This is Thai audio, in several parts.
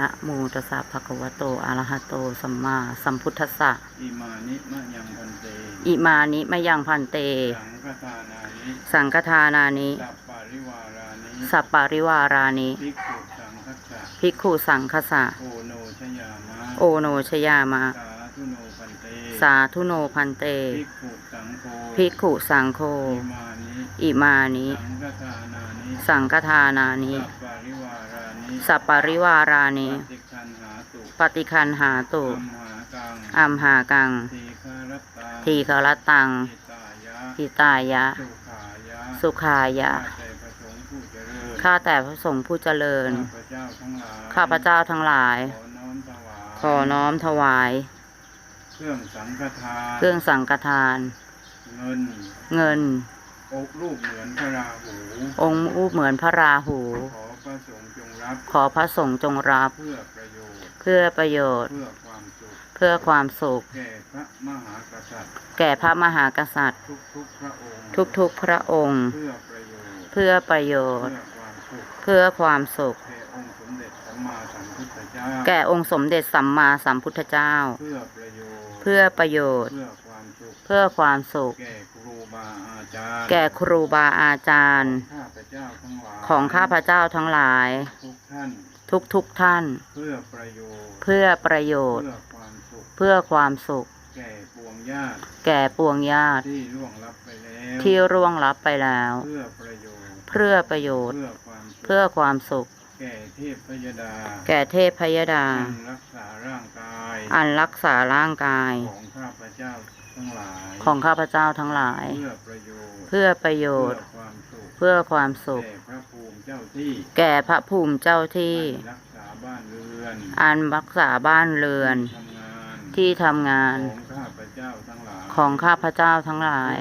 นะโมตัสสะภะคะวะโตอะระหะโต สัมมาสัมพุทธัสสะ อิมานิมะยังพันเตอิมานิมะยังพันเต สังฆทานานิสังฆทานานิ สัปปาริวารานิสัปปาริวารานิภิกขุสังคัสสะภิกขุสังคสะ โอโนชยามะโอโนชยามะ สาธุโนพันเตสาธุโนพันเต ภิกขุสังโฆภิกขุสังโฆ อิมานิ อิมานิ สังฆทานานิ สังฆทานานิสัปปาริวารานิ สัปปาริวารานิปฏิคันหาตุปฏิคันหาตุอัมหากังอัมหากัง ทีคารตังทีครตังหิตายะหิตายะสุขายะ สุขายะ ข้าแต่พระสงฆ์ผู้เจริญ ข้าแต่พระสงฆ์ผู้เจริญข้าพเจ้าทั้งหลายข้าพเจ้าทั้งหลายขอน้อมถวาย ขอน้อมถวาย เครื่องสังฆทานเครื่องสังฆทาน เงิน เงินอกรูปเหมือนพระราหู องค์อุเหมือนพระราหู ขอพระสงฆ์จงรับ เพื่อประโยชน์ เพื่อประโยชน์เพื่อความสุขเพื่อความสุข แก่พระมหากษัตริย์แก่พระมหากษัตริย์ทุกๆพระองค์ทุกๆพระองค์ เพื่อประโยชน์ เพื่อประโยชน์เพื่อความสุขเพื่อความสุขแก่องค์สมเด็จสัมมาสัมพุทธเจ้าแก่องค์สมเด็จสัมมาสัมพุทธเจ้า เพื่อประโยชน์ เพื่อประโยชน์เพื่อความสุขเพื่อความสุข แก่ครูบาอาจารย์ แก่ครูบาอาจารย์ข้าพเจ้าทั้งหลายของข้าพเจ้าทั้งหลาย ทุกท่านทุกทุกๆท่าน เพื่อประโยชน์ เพื่อประโยชน์ เพื่อความสุขเพื่อความสุขแก่ปวงญาติแก่ปวงญาติที่ล่วงลับไปแล้วที่ร่วงลับไปแล้ว เพื่อประโยชน์ เพื่อประโยชน์เพื่อความสุขเพื่อความสุข แก่เทพพยดา แก่เทพพยดา อันรักษาร่างกาย อันรักษาร่างกาย ของข้าพเจ้าทั้งหลาย ของข้าพเจ้าทั้งหลาย เพื่อประโยชน์ เพื่อประโยชน์ เพื่อความสุขเพื่อความสุขแก่พระภูมิเจ้าที่แก่พระภูมิเจ้าที่ อันรักษาบ้านเรือนอันรักษาบ้านเรือน ทำงานที่ทำงาน ของข้าพเจ้าทั้งหลายของข้าพเจ้าทั้งหลาย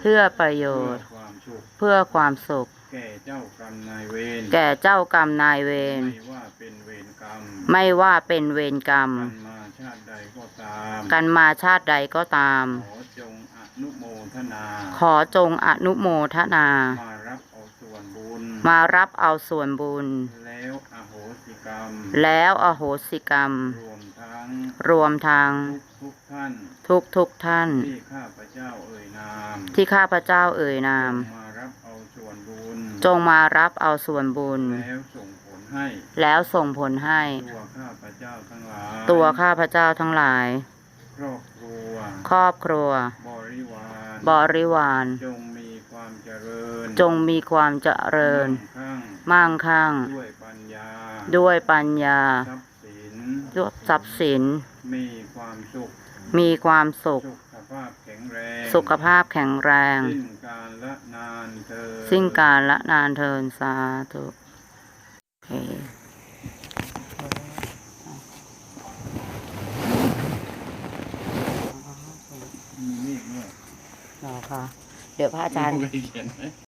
เพื่อประโยชน์เพื่อประโยชน์ เพื่อความสุขเพื่อความสุข แก่เจ้ากรรมนายเวรแก่เจ้ากรรมนายเวร ไม่ว่าเป็นเวรกรรมไม่ว่าเป็นเวรกรรม กันมาชาติใดก็ตาม กันมาชาติใดก็ตาม ขอจงอ นุโมทนา ขอจงอนุโมทนา มารับเอาส่วนบุญ มารับเอาส่วนบุญ แล้วอโหสิกรรม แล้วอโหสิกรรม รวมทั้ง รวมทั้งทุกทุกท่าน ทุกทุกๆท่าน ที่ข้าพเจ้าเอ่ยนาม ที่ข้าพเจ้าเอ่ยนาม มารับเอาส่วนบุญ จงมารับเอาส่วนบุญ แล้วส่งผลให้ แล้วส่งผลให้ ตัวข้าพเจ้าทั้งหลาย ตัวข้าพเจ้าทั้งหลาย ครอบครัว ครอบครัว บริวารบริวาร จงมีความเจริญจงมีความเจริญมั่งคั่งมั่งคั่ง ด้วยปัญญาด้วยปัญญาทรัพย์สินด้วยทรัพย์สิน มีความสุขมีความสุข สุขภาพแข็งแรงสุขภาพแข็งแรง สิ้นการละนานเธอญสิ้นการละนานเทินสาธุโอเค มีมีดด้วย เหรอ คะเดี๋ยวพระอาจารย์ไม่เคยเขียนไหม